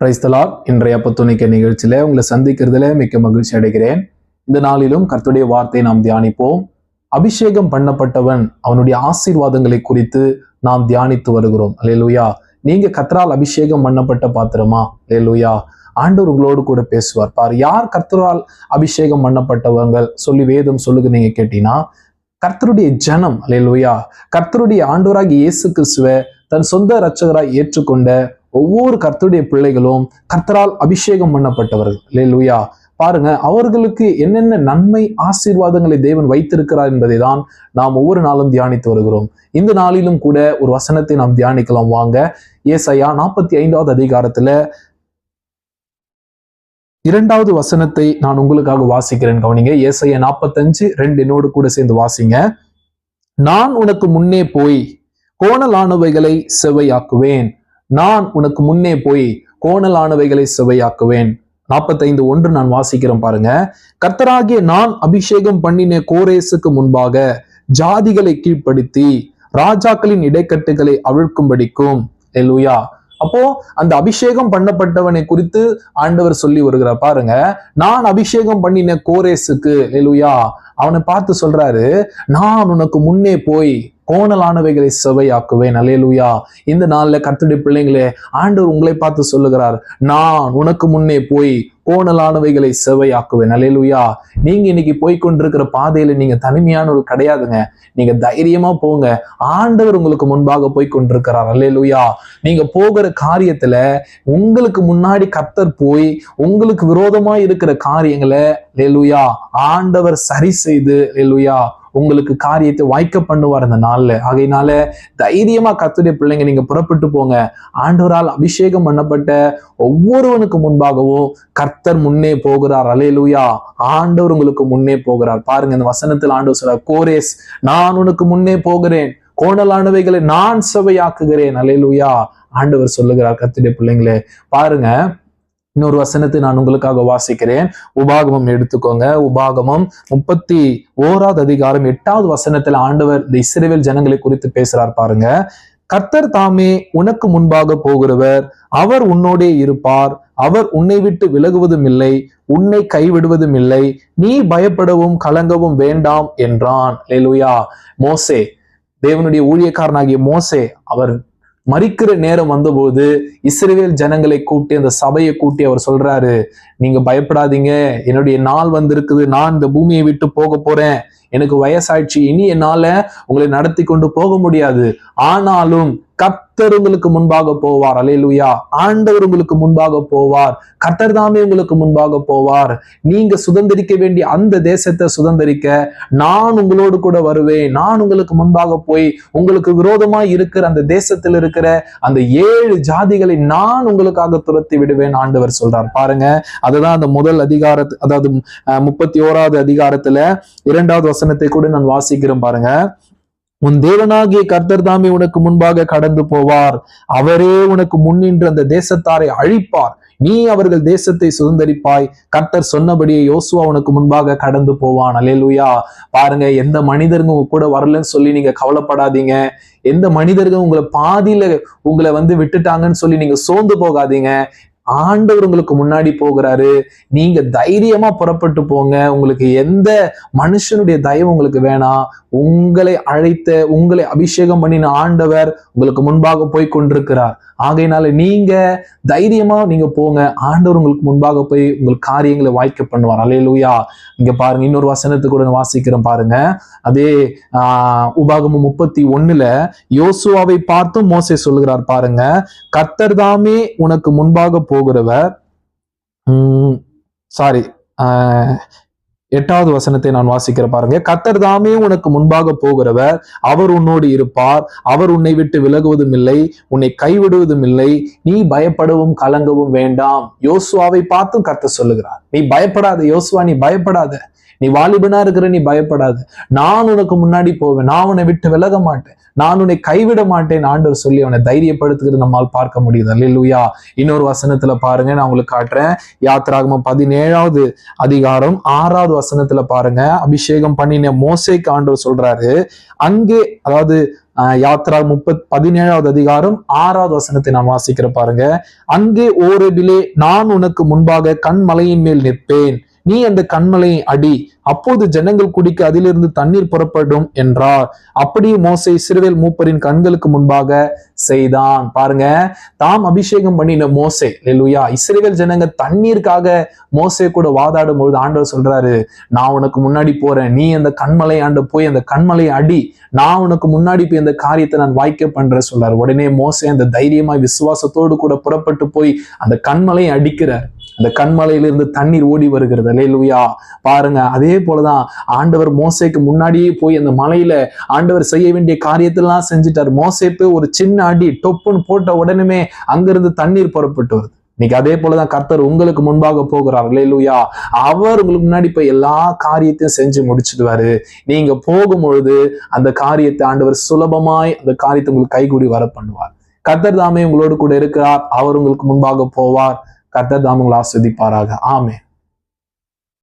பிரைஸ்தலா இன்றைய அப்பத்துணிக்க நிகழ்ச்சியில உங்களை சந்திக்கிறதுல மிக்க மகிழ்ச்சி அடைகிறேன். இந்த நாளிலும் கர்த்துடைய வார்த்தையை நாம் தியானிப்போம். அபிஷேகம் பண்ணப்பட்டவன் அவனுடைய ஆசீர்வாதங்களை குறித்து நாம் தியானித்து வருகிறோம். அல்லேலூயா நீங்க கத்தரால் அபிஷேகம் பண்ணப்பட்ட பாத்திரமா? அல்லேலூயா ஆண்டவர் உங்களோடு கூட பேசுவார். பார் யார் கர்த்தரால் அபிஷேகம் பண்ணப்பட்டவங்க சொல்லி வேதம் சொல்லுங்க நீங்க கேட்டீங்கன்னா கர்த்தருடைய ஜனம் அல்லேலூயா கர்த்தருடைய ஆண்டவராகி இயேசு கிறிஸ்துவ தன் சொந்த இரட்சகராய் ஏற்றுக்கொண்ட ஒவ்வொரு கர்த்தருடைய பிள்ளைகளும் கர்த்தரால் அபிஷேகம் பண்ணப்பட்டவர்கள். லூயா பாருங்க அவர்களுக்கு என்னென்ன நன்மை ஆசீர்வாதங்களை தேவன் வைத்திருக்கிறார் என்பதை தான் நாம் ஒவ்வொரு நாளும் தியானித்து வருகிறோம். இந்த நாளிலும் கூட ஒரு வசனத்தை நாம் தியானிக்கலாம். வாங்க ஏசையா நாற்பத்தி ஐந்தாவது அதிகாரத்துல இரண்டாவது வசனத்தை நான் உங்களுக்காக வாசிக்கிறேன். கவனிங்க ஏசைய நாற்பத்தஞ்சு ரெண்டு என்னோடு கூட சேர்ந்து வாசிங்க. நான் உனக்கு முன்னே போய் கோணலானவைகளை செவையாக்குவேன் நான் உனக்கு முன்னே போய் கோணலானவைகளை செவையாக்குவேன் நாற்பத்தைந்து ஒன்று நான் வாசிக்கிறேன் பாருங்க. கர்த்தராகிய நான் அபிஷேகம் பண்ணின கோரேசுக்கு முன்பாக ஜாதிகளை கீழ்ப்படுத்தி ராஜாக்களின் இடைக்கட்டுகளை அவிழ்க்கும்படிக்கும். எலுயா அப்போ அந்த அபிஷேகம் பண்ணப்பட்டவனை குறித்து ஆண்டவர் சொல்லி வருகிறார். பாருங்க நான் அபிஷேகம் பண்ணின கோரேஸுக்கு எலுயா அவனை பார்த்து சொல்றாரு நான் உனக்கு முன்னே போய் கோணலானவைகளை செவையாக்குவேன் அலேலுயா இந்த நாள்ல கர்த்தருடைய பிள்ளைங்களே ஆண்டவர் உங்களை பார்த்து சொல்லுகிறார் நான் உனக்கு முன்னே போய் கோணலானவைகளை செவையாக்குவேன் அலேலுயா நீங்க இன்னைக்கு போய்கொண்டிருக்கிற பாதையில நீங்க தனிமையானவர் கிடையாதுங்க நீங்க தைரியமா போங்க. ஆண்டவர் உங்களுக்கு முன்பாக போய் கொண்டிருக்கிறார் அல்லேலுயா. நீங்க போகிற காரியத்துல உங்களுக்கு முன்னாடி கத்தர் போய் உங்களுக்கு விரோதமா இருக்கிற காரியங்களை லேலுயா ஆண்டவர் சரி செய்து லேலுயா உங்களுக்கு காரியத்தை வாய்க்க பண்ணுவார் அந்த நாளில். ஆகையினால தைரியமா கத்துடைய பிள்ளைங்க நீங்க புறப்பட்டு போங்க. ஆண்டவரால் அபிஷேகம் பண்ணப்பட்ட ஒவ்வொருவனுக்கு முன்பாகவும் கர்த்தர் முன்னே போகிறார். அலையலூயா ஆண்டவர் உங்களுக்கு முன்னே போகிறார். பாருங்க இந்த வசனத்தில் ஆண்டவர் சொல்றார் கோரேஸ் நான் உனக்கு முன்னே போகிறேன். கோணலானவைகளை நான் சபையாக்குகிறேன். அலையலூயா ஆண்டவர் சொல்லுகிறார் கத்துடைய பிள்ளைங்களே. பாருங்க இன்னொரு வசனத்தை நான் உங்களுக்காக வாசிக்கிறேன். உபாகமம் எடுத்துக்கோங்க. உபாகமம் முப்பத்தி ஓராவது அதிகாரம் எட்டாவது வசனத்துல ஆண்டவர் இந்த இஸ்ரேவேல் ஜனங்களை குறித்து பேசுறார் பாருங்க. கர்த்தர் தாமே உனக்கு முன்பாக போகிறவர். அவர் உன்னோடே இருப்பார். அவர் உன்னை விட்டு விலகுவதும் இல்லை. உன்னை கைவிடுவதும் இல்லை. நீ பயப்படவும் கலங்கவும் வேண்டாம் என்றான். லேலுயா மோசே தேவனுடைய ஊழியக்காரனாகிய மோசே அவர் மறிக்கிற நேரம் வந்தபோது இஸ்ரேல் ஜனங்களை கூட்டி அந்த சபையை கூட்டி அவர் சொல்றாரு நீங்க பயப்படாதீங்க. என்னுடைய நாள் வந்திருக்குது. நான் இந்த பூமியை விட்டு போக போறேன். எனக்கு வயசாயிடுச்சு. இனி என்னால உங்களை நடத்தி கொண்டு போக முடியாது. ஆனாலும் கர்த்தர் உங்களுக்கு முன்பாக போவார். அலையலுயா ஆண்டவர் உங்களுக்கு முன்பாக போவார். கர்த்தர் தாமே உங்களுக்கு முன்பாக போவார். நீங்க சுதந்திரிக்க வேண்டிய அந்த தேசத்தை சுதந்திரிக்க நான் உங்களோடு கூட வருவேன். நான் உங்களுக்கு முன்பாக போய் உங்களுக்கு விரோதமா இருக்கிற அந்த தேசத்தில் இருக்கிற அந்த ஏழு ஜாதிகளை நான் உங்களுக்காக துரத்தி விடுவேன் ஆண்டவர் சொல்றார். பாருங்க அதுதான் அந்த முதல் அதிகாரத்து அதாவது முப்பத்தி ஓராவது அதிகாரத்துல இரண்டாவது வசனத்தை கூட நான் வாசிக்கிறேன் பாருங்க. உன் தேவனாகிய கர்த்தர் தாமே உனக்கு முன்பாக கடந்து போவார். அவரே உனக்கு முன்னின்று அந்த தேசத்தாரை அழிப்பார். நீ அவர்கள் தேசத்தை சுதந்திரிப்பாய். கர்த்தர் சொன்னபடியே யோசுவா உனக்கு முன்பாக கடந்து போவான். அலேலுயா பாருங்க எந்த மனிதருங்க உங்க கூட வரலன்னு சொல்லி நீங்க கவலைப்படாதீங்க. எந்த மனிதர்கள் உங்களை பாதியில உங்களை வந்து விட்டுட்டாங்கன்னு சொல்லி நீங்க சோர்ந்து போகாதீங்க. ஆண்டவர் உங்களுக்கு முன்னாடி போகிறாரு. நீங்க தைரியமா புறப்பட்டு போங்க. உங்களுக்கு எந்த மனுஷனுடைய தயவு உங்களுக்கு வேணாம் உங்களை அழைத்த உங்களை அபிஷேகம் பண்ணின ஆண்டவர் உங்களுக்கு முன்பாக போய் கொண்டிருக்கிறார். ஆகையினால நீங்க தைரியமா நீங்க போங்க. ஆண்டவர் உங்களுக்கு முன்பாக போய் உங்களுக்கு காரியங்களை வாய்க்க பண்ணுவார். அலையலூயா இங்க பாருங்க இன்னொரு வசனத்தை கூட நான் வாசிக்கிறேன் பாருங்க. அதே ஆஹ் உபாகமம் முப்பத்தி ஒண்ணுல யோசுவாவை பார்த்தும் மோசை சொல்லுகிறார் பாருங்க கத்தர் தாமே உனக்கு முன்பாக போ போகிறவர் சாரி எட்டாவது வசனத்தை நான் வாசிக்கிற பாருங்க. கத்தர் தாமே உனக்கு முன்பாக போகிறவர் அவர் உன்னோடு இருப்பார். அவர் உன்னை விட்டு விலகுவதும் இல்லை உன்னை கைவிடுவதும் இல்லை. நீ பயப்படவும் கலங்கவும் வேண்டாம். யோசுவாவை பார்த்தும் கத்த சொல்லுகிறார். நீ பயப்படாத யோசுவா நீ பயப்படாத. நீ வாலிபனா இருக்கிற நீ பயப்படாத. நான் உனக்கு முன்னாடி போவேன். நான் உன்னை விட்டு விலக மாட்டேன். நான் உன்னை கைவிட மாட்டேன் ஆண்டவர் சொல்லி அவனை தைரியப்படுத்துகிறது நம்மால் பார்க்க முடியுது. அல்லேலூயா இன்னொரு வசனத்துல பாருங்க நான் உங்களுக்கு காட்டுறேன். யாத்திராகமம் பதினேழாவது அதிகாரம் ஆறாவது வசனத்துல பாருங்க. அபிஷேகம் பண்ணின மோசைக்கு ஆண்டவர் சொல்றாரு. அங்கே அதாவது ஆஹ் யாத்ரா முப்பத் பதினேழாவது அதிகாரம் ஆறாவது வசனத்தை நான் வாசிக்கிற பாருங்க. அங்கே ஓரபிலே நான் உனக்கு முன்பாக கண்மலையின் மேல் நிற்பேன். நீ அந்த கண்மலையை அடி. அப்போது ஜனங்கள் குடிக்க அதிலிருந்து தண்ணீர் புறப்படும் என்றார். அப்படியே மோசை சிறுவேல் மூப்பரின் கண்களுக்கு முன்பாக செய்தான். பாருங்க தாம் அபிஷேகம் பண்ணின மோசே லெலுயா இஸ்ரேல் ஜனங்க தண்ணீருக்காக மோசே கூட வாதாடும் பொழுது ஆண்டவர் சொல்றாரு நான் உனக்கு முன்னாடி போறேன். நீ அந்த கண்மலை ஆண்டு போய் அந்த கண்மலையை அடி. நான் உனக்கு முன்னாடி போய் அந்த காரியத்தை நான் வாய்க்க பண்றேன் சொல்றாரு. உடனே மோசே அந்த தைரியமாய் விசுவாசத்தோடு கூட புறப்பட்டு போய் அந்த கண்மலையை அடிக்கிறார். அந்த கண்மலையிலிருந்து தண்ணீர் ஓடி வருகிறது. லேலுயா பாருங்க அதே போலதான் ஆண்டவர் மோசைக்கு முன்னாடியே போய் அந்த மலையில ஆண்டவர் செய்ய வேண்டிய காரியத்தெல்லாம் செஞ்சுட்டார். மோசைப்பு ஒரு சின்ன அடி டொப்புன்னு போட்ட உடனே அங்கிருந்து தண்ணீர் புறப்பட்டு வருது. இன்னைக்கு அதே போலதான் கர்த்தர் உங்களுக்கு முன்பாக போகிறார். லேலுயா அவர் உங்களுக்கு முன்னாடி போய் எல்லா காரியத்தையும் செஞ்சு முடிச்சிடுவாரு. நீங்க போகும் பொழுது அந்த காரியத்தை ஆண்டவர் சுலபமாய் அந்த காரியத்தை உங்களுக்கு கைகூடி வர பண்ணுவார். கர்த்தர் தாமே உங்களோடு கூட இருக்கிறார். அவர் உங்களுக்கு முன்பாக போவார். கர்த்தர் தாம் உங்களை ஆஸ்வதிப்பாராக ஆமே